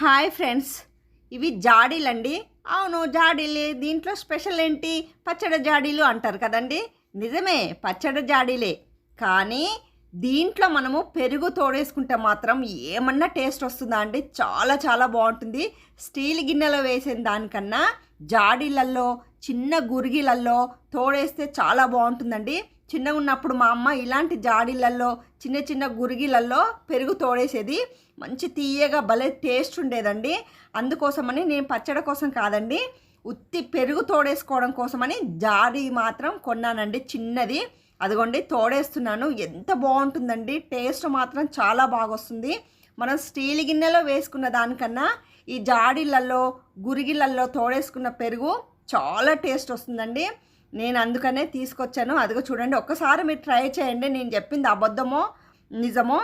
Hi friends. ఇవి జాడీలండి. అవును జాడీలే. దీంట్లో స్పెషల్ ఏంటి? పచ్చడి జాడీలు అంటారు కదండి. నిజమే పచ్చడి జాడీలే. కానీ దీంట్లో మనము పెరుగు తోడేసుకుంటే మాత్రం ఏమన్నా టేస్ట్ వస్తుందా అండి? చాలా చాలా బాగుంటుంది. స్టీల్ గిన్నెలో వేసిన దానికన్నా జాడీలల్లో చిన్న గురిగిలల్లో తోడేస్తే చాలా బాగుంటుందండి. చిన్నగా ఉన్నప్పుడు మా అమ్మ ఇలాంటి జాడీలల్లో చిన్న చిన్న గురిగిలల్లో పెరుగు తోడేసేది. మంచి తీయగా భలే టేస్ట్ ఉండేదండి. అందుకోసమని నేను పచ్చడి కోసం కాదండి ఉత్తి పెరుగు తోడేసుకోవడం కోసమని జాడీ మాత్రం కొన్నానండి చిన్నది. అదిగోండి తోడేస్తున్నాను. ఎంత బాగుంటుందండి టేస్ట్ మాత్రం చాలా బాగా వస్తుంది మనం స్టీల్ గిన్నెలో వేసుకున్న దానికన్నా ఈ జాడీలలో గురిగిళ్ళల్లో తోడేసుకున్న పెరుగు చాలా టేస్ట్ వస్తుందండి. నేను అందుకనే తీసుకొచ్చాను. అదిగో చూడండి ఒక్కసారి మీరు ట్రై చేయండి. నేను చెప్పింది అబద్ధమో నిజమో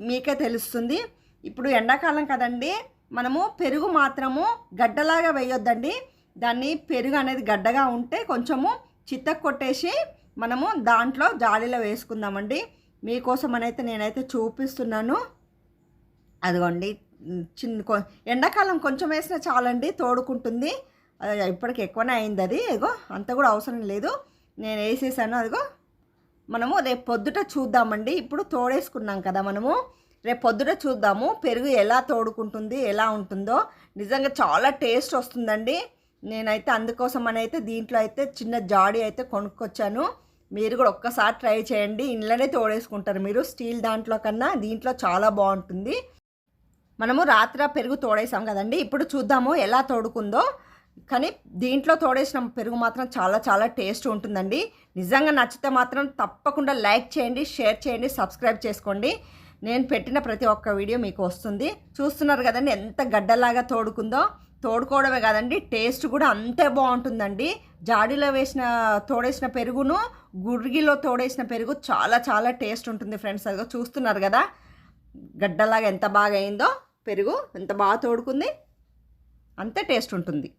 మీకే తెలుస్తుంది. ఇప్పుడు ఎండాకాలం కదండి మనము పెరుగు మాత్రము గడ్డలాగా వేయొద్దండి. దాన్ని పెరుగు అనేది గడ్డగా ఉంటే కొంచెము చిత్త కొట్టేసి మనము దాంట్లో జాలీలో వేసుకుందామండి. మీకోసం అయితే నేనైతే చూపిస్తున్నాను. అదిగోండి చిన్న కొ- ఎండాకాలం కొంచెం వేసినా చాలండి తోడుకుంటుంది. ఇప్పటికి ఎక్కువనే అయింది అది. ఇదిగో అంత కూడా అవసరం లేదు. నేను వేసేసాను అదిగో. మనము రేపు పొద్దుట చూద్దామండి. ఇప్పుడు తోడేసుకున్నాం కదా మనము. రేపు పొద్దుట చూద్దాము. పెరుగు ఎలా తోడుకుంటుంది ఎలా ఉంటుందో. నిజంగా చాలా టేస్ట్ వస్తుందండి. నేనైతే అందుకోసం అని అయితే దీంట్లో అయితే చిన్న జాడీ అయితే కొనుక్కొచ్చాను. మీరు కూడా ఒక్కసారి ట్రై చేయండి. ఇంట్లోనే తోడేసుకుంటారు మీరు. స్టీల్ దాంట్లో కన్నా దీంట్లో చాలా బాగుంటుంది. మనము రాత్రి పెరుగు తోడేసాం కదండి. ఇప్పుడు చూద్దాము ఎలా తోడుకుందో. కానీ దీంట్లో తోడేసిన పెరుగు మాత్రం చాలా చాలా టేస్ట్ ఉంటుందండి. నిజంగా నచ్చితే మాత్రం తప్పకుండా లైక్ చేయండి షేర్ చేయండి సబ్స్క్రైబ్ చేసుకోండి. నేను పెట్టిన ప్రతి ఒక్క వీడియో మీకు వస్తుంది. చూస్తున్నారు కదండి ఎంత గడ్డలాగా తోడుకుందో. తోడుకోవడమే కాదండి టేస్ట్ కూడా అంతే బాగుంటుందండి. జాడీలో వేసిన తోడేసిన పెరుగును గురిగిలో తోడేసిన పెరుగు చాలా చాలా టేస్ట్ ఉంటుంది ఫ్రెండ్స్. అదిగో చూస్తున్నారు కదా గడ్డలాగా ఎంత బాగా అయిందో పెరుగు ఎంత బాగా తోడుకుంది అంతే టేస్ట్ ఉంటుంది.